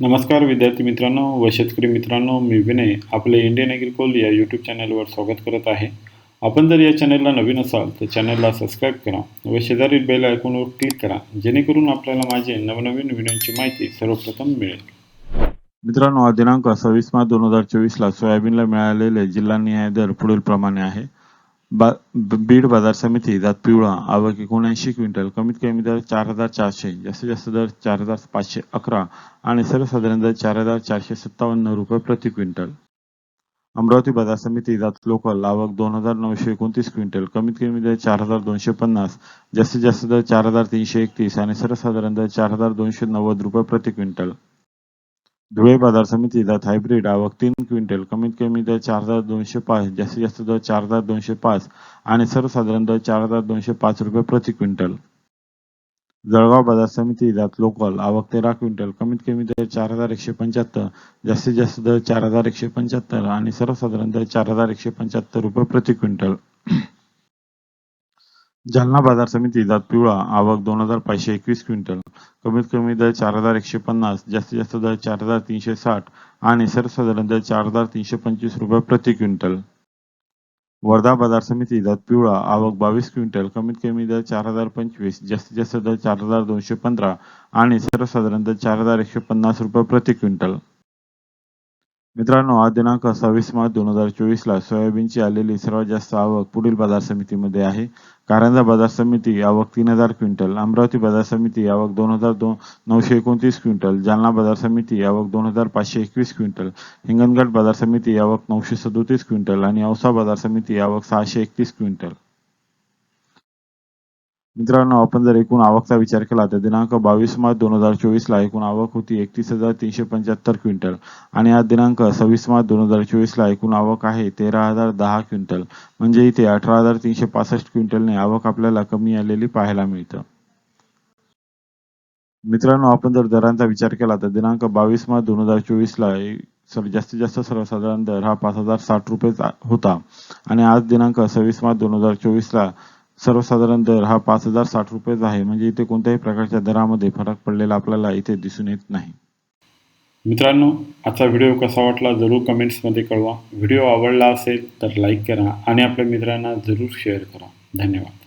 नमस्कार विद्यार्थी मित्रांनो व शेतकरी मित्रांनो मी विनय आपले इंडियन ॲग्रिकोल या यूट्यूब चॅनलवर स्वागत करत आहे. आपण जर या चॅनलला नवीन असाल तर चॅनलला सबस्क्राईब करा व शेजारील बेल आयकॉनवर क्लिक करा जेणेकरून आपल्याला माझे नवनवीन व्हिडिओची माहिती सर्वप्रथम मिळेल. मित्रांनो दिनांक सव्वीस मार्च दोन हजार चोवीसला सोयाबीनला मिळालेले जिल्हानिहाय दर पुढील प्रमाणे आहे. बा बीड बाजार समिती जात पिवळा आवक एकोणऐंशी क्विंटल कमीत कमी दर चार हजार चारशे जास्तीत जास्त दर चार हजार पाचशे अकरा आणि सर्वसाधारण दर चार हजार चारशे सत्तावन्न रुपये प्रति क्विंटल. अमरावती बाजार समिती जात लोकल आवक दोन हजार नऊशे एकोणतीस क्विंटल कमीत कमी दर चार हजार दोनशे पन्नास जास्तीत जास्त दर चार हजार तीनशे एकतीस आणि सर्वसाधारण दर चार हजार दोनशे नव्वद रुपये प्रति क्विंटल. धुळे बाजार समिती जात हायब्रिड आवक तीन क्विंटल कमीत कमी दर चार हजार दोनशे पाच जास्तीत जास्त दर चार हजार दोनशे पाच आणि सर्वसाधारण दर चार हजार दोनशे पाच रुपये प्रति क्विंटल. जळगाव बाजार समिती जात लोकल आवक तेरा क्विंटल कमीत कमी दर चार हजार एकशे पंच्याहत्तर जास्तीत जास्त दर चार हजार एकशे पंच्याहत्तर आणि सर्वसाधारण दर चार हजार एकशे पंच्याहत्तर रुपये प्रति क्विंटल. जालना बाजार समिती जात पिवळा आवक दोन हजार पाचशे एकवीस क्विंटल. कमीत कमी दर चार हजार एकशे पन्नास जास्तीत जास्त दर चार हजार तीनशे साठ आणि सर्वसाधारण दर चार हजार तीनशे पंचवीस रुपये प्रति क्विंटल. वर्धा बाजार समिती जात पिवळा आवक बावीस क्विंटल कमीत कमी दर चार हजार पंचवीस जास्तीत जास्त दर चार हजार दोनशे पंधरा आणि सर्वसाधारण दर चार हजार एकशे पन्नास रुपये प्रति क्विंटल. मित्रांनो आज दिनांक सव्वीस मार्च दोन हजार चोवीसला सोयाबीनची आलेली सर्वात जास्त आवक पुढील बाजार समितीमध्ये आहे. कारंजा बाजार समिती आवक तीन हजार क्विंटल अमरावती बाजार समिती आवक दोन हजार दोन नऊशे एकोणतीस क्विंटल जालना बाजार समिती आवक दोन हजार पाचशे एकवीस क्विंटल हिंगणघाट बाजार समिती आवक नऊशे सदोतीस क्विंटल आणि औसा बाजार समिती आवक सहाशे एकतीस क्विंटल. मित्रांनो आपण जर एकूण आवकचा विचार केला तर दिनांक बावीस मार्च दोन हजार चोवीस ला एकूण आवक होती एकतीस हजार तीनशे पंच्याहत्तर क्विंटल. आणि आज दिनांक सव्वीस मार्च दोन हजार चोवीस ला एकूण आवक आहे तेरा हजार दहा क्विंटल. म्हणजे इथे अठरा हजार तीनशे पासष्ट क्विंटलने आवक आपल्याला कमी आलेली पाहायला मिळतं. मित्रांनो आपण जर दरांचा विचार केला तर दिनांक बावीस मार्च दोन हजार चोवीस ला सर जास्तीत जास्त सर्वसाधारण दर हा पाच हजार साठ रुपये होता. आणि आज दिनांक सव्वीस मार्च दोन हजार चोवीस ला सर्वसाधारण दर हा पाच हजार साठ रुपयेच आहे. म्हणजे इथे कोणत्याही प्रकारच्या दरामध्ये फरक पडलेला आपल्याला इथे दिसून येत नाही. मित्रांनो आजचा व्हिडिओ कसा वाटला जरूर कमेंट्समध्ये कळवा. व्हिडिओ आवडला असेल तर लाईक करा आणि आपल्या मित्रांना जरूर शेअर करा. धन्यवाद.